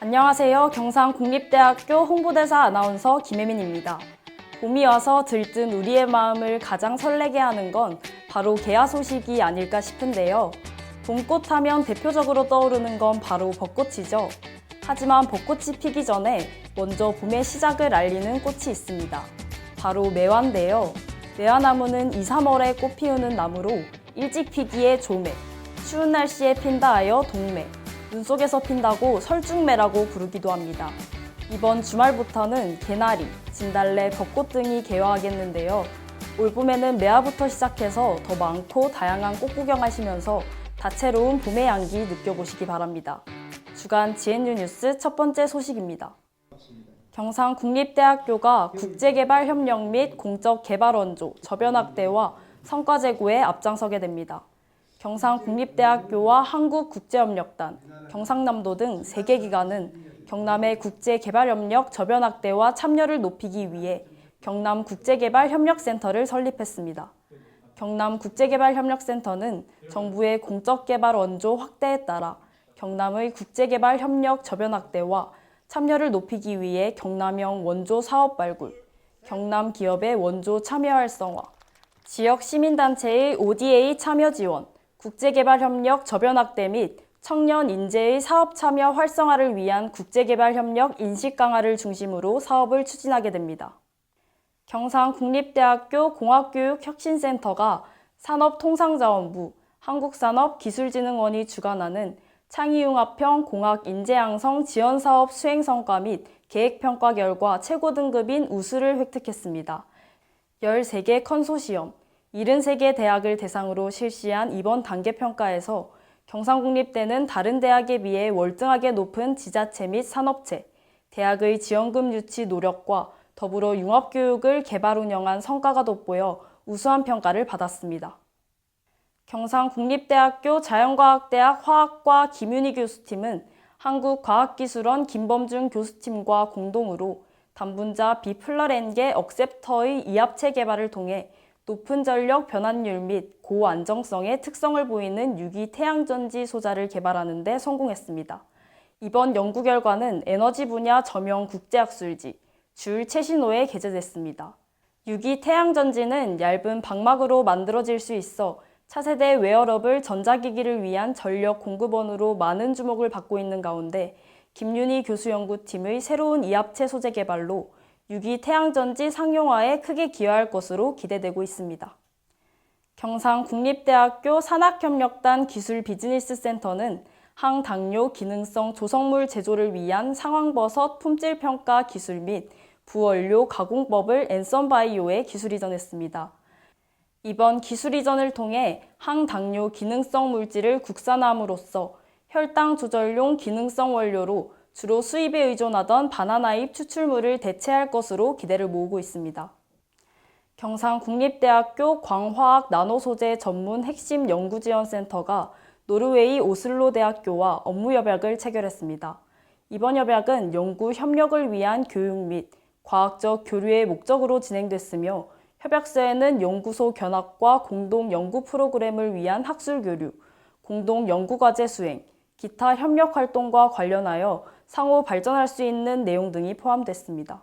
안녕하세요. 경상 국립대학교 홍보대사 아나운서 김혜민입니다. 봄이 와서 들뜬 우리의 마음을 가장 설레게 하는 건 바로 개화 소식이 아닐까 싶은데요. 봄꽃 하면 대표적으로 떠오르는 건 바로 벚꽃이죠. 하지만 벚꽃이 피기 전에 먼저 봄의 시작을 알리는 꽃이 있습니다. 바로 매화인데요. 매화나무는 2, 3월에 꽃 피우는 나무로 일찍 피기에 조매, 추운 날씨에 핀다 하여 동매, 눈 속에서 핀다고 설중매라고 부르기도 합니다. 이번 주말부터는 개나리, 진달래, 벚꽃 등이 개화하겠는데요. 올 봄에는 매화부터 시작해서 더 많고 다양한 꽃 구경하시면서 다채로운 봄의 향기 느껴보시기 바랍니다. 주간 GNU 뉴스 첫 번째 소식입니다. 경상 국립대학교가 국제개발협력 및 공적개발원조, 저변학대와 성과제고에 앞장서게 됩니다. 경상국립대학교와 한국국제협력단, 경상남도 등 3개 기관은 경남의 국제개발협력 저변학대와 참여를 높이기 위해 경남국제개발협력센터를 설립했습니다. 경남국제개발협력센터는 정부의 공적개발 원조 확대에 따라 경남의 국제개발 협력 저변학대와 참여를 높이기 위해 경남형 원조 사업 발굴, 경남 기업의 원조 참여 활성화, 지역 시민단체의 ODA 참여 지원, 국제개발협력 저변학대 및 청년 인재의 사업 참여 활성화를 위한 국제개발협력 인식 강화를 중심으로 사업을 추진하게 됩니다. 경상 국립대학교 공학교육혁신센터가 산업통상자원부, 한국산업기술진흥원이 주관하는 창의융합형 공학 인재양성 지원사업 수행 성과 및 계획평가 결과 최고 등급인 우수를 획득했습니다. 13개 컨소시엄, 73개 대학을 대상으로 실시한 이번 단계 평가에서 경상국립대는 다른 대학에 비해 월등하게 높은 지자체 및 산업체, 대학의 지원금 유치 노력과 더불어 융합교육을 개발 운영한 성과가 돋보여 우수한 평가를 받았습니다. 경상국립대학교 자연과학대학 화학과 김윤희 교수팀은 한국과학기술원 김범준 교수팀과 공동으로 단분자 비플러렌계 억셉터의 이합체 개발을 통해 높은 전력 변환율 및 고안정성의 특성을 보이는 유기 태양전지 소자를 개발하는 데 성공했습니다. 이번 연구 결과는 에너지 분야 저명 국제학술지 줄 최신호에 게재됐습니다. 유기 태양전지는 얇은 방막으로 만들어질 수 있어 차세대 웨어러블 전자기기를 위한 전력 공급원으로 많은 주목을 받고 있는 가운데 김윤희 교수 연구팀의 새로운 이합체 소재 개발로 유기 태양전지 상용화에 크게 기여할 것으로 기대되고 있습니다. 경상 국립대학교 산학협력단 기술 비즈니스 센터는 항당뇨 기능성 조성물 제조를 위한 상황버섯 품질 평가 기술 및 부원료 가공법을 앤썸바이오에 기술 이전했습니다. 이번 기술 이전을 통해 항당뇨 기능성 물질을 국산함으로써 혈당 조절용 기능성 원료로 주로 수입에 의존하던 바나나잎 추출물을 대체할 것으로 기대를 모으고 있습니다. 경상국립대학교 광화학 나노소재 전문 핵심 연구지원센터가 노르웨이 오슬로 대학교와 업무 협약을 체결했습니다. 이번 협약은 연구 협력을 위한 교육 및 과학적 교류의 목적으로 진행됐으며 협약서에는 연구소 견학과 공동 연구 프로그램을 위한 학술 교류, 공동 연구 과제 수행, 기타 협력 활동과 관련하여 상호 발전할 수 있는 내용 등이 포함됐습니다.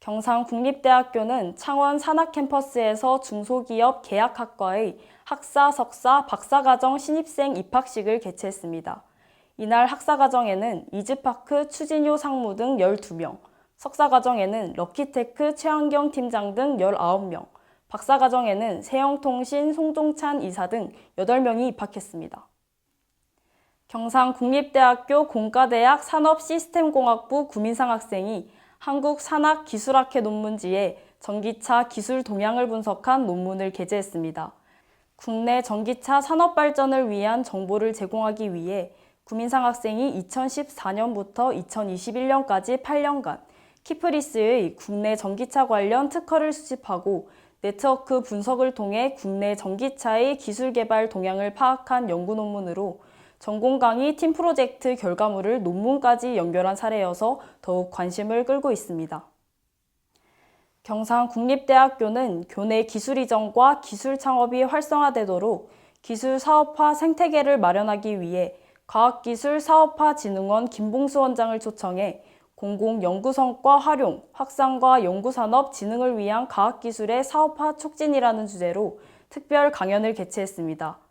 경상국립대학교는 창원 산학캠퍼스에서 중소기업 계약학과의 학사, 석사, 박사과정 신입생 입학식을 개최했습니다. 이날 학사과정에는 이즈파크 추진효 상무 등 12명, 석사과정에는 럭키테크 최환경 팀장 등 19명, 박사과정에는 세영통신 송종찬 이사 등 8명이 입학했습니다. 경상국립대학교 공과대학 산업시스템공학부 구민상 학생이 한국산학기술학회 논문지에 전기차 기술 동향을 분석한 논문을 게재했습니다. 국내 전기차 산업 발전을 위한 정보를 제공하기 위해 구민상 학생이 2014년부터 2021년까지 8년간 키프리스의 국내 전기차 관련 특허를 수집하고 네트워크 분석을 통해 국내 전기차의 기술 개발 동향을 파악한 연구 논문으로 전공 강의 팀 프로젝트 결과물을 논문까지 연결한 사례여서 더욱 관심을 끌고 있습니다. 경상 국립대학교는 교내 기술 이전과 기술 창업이 활성화되도록 기술 사업화 생태계를 마련하기 위해 과학기술 사업화 진흥원 김봉수 원장을 초청해 공공연구성과 활용, 확산과 연구산업 진흥을 위한 과학기술의 사업화 촉진이라는 주제로 특별 강연을 개최했습니다.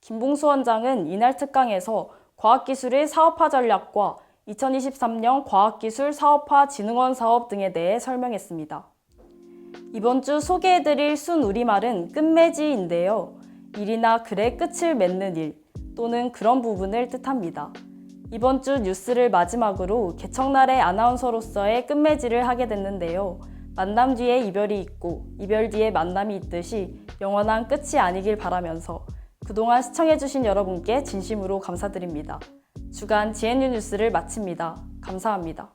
김봉수 원장은 이날 특강에서 과학기술의 사업화 전략과 2023년 과학기술 사업화 진흥원 사업 등에 대해 설명했습니다. 이번 주 소개해드릴 순 우리말은 끝맺이인데요. 일이나 글의 끝을 맺는 일 또는 그런 부분을 뜻합니다. 이번 주 뉴스를 마지막으로 개청날의 아나운서로서의 끝맺이를 하게 됐는데요. 만남 뒤에 이별이 있고 이별 뒤에 만남이 있듯이 영원한 끝이 아니길 바라면서 그동안 시청해주신 여러분께 진심으로 감사드립니다. 주간 GNU 뉴스를 마칩니다. 감사합니다.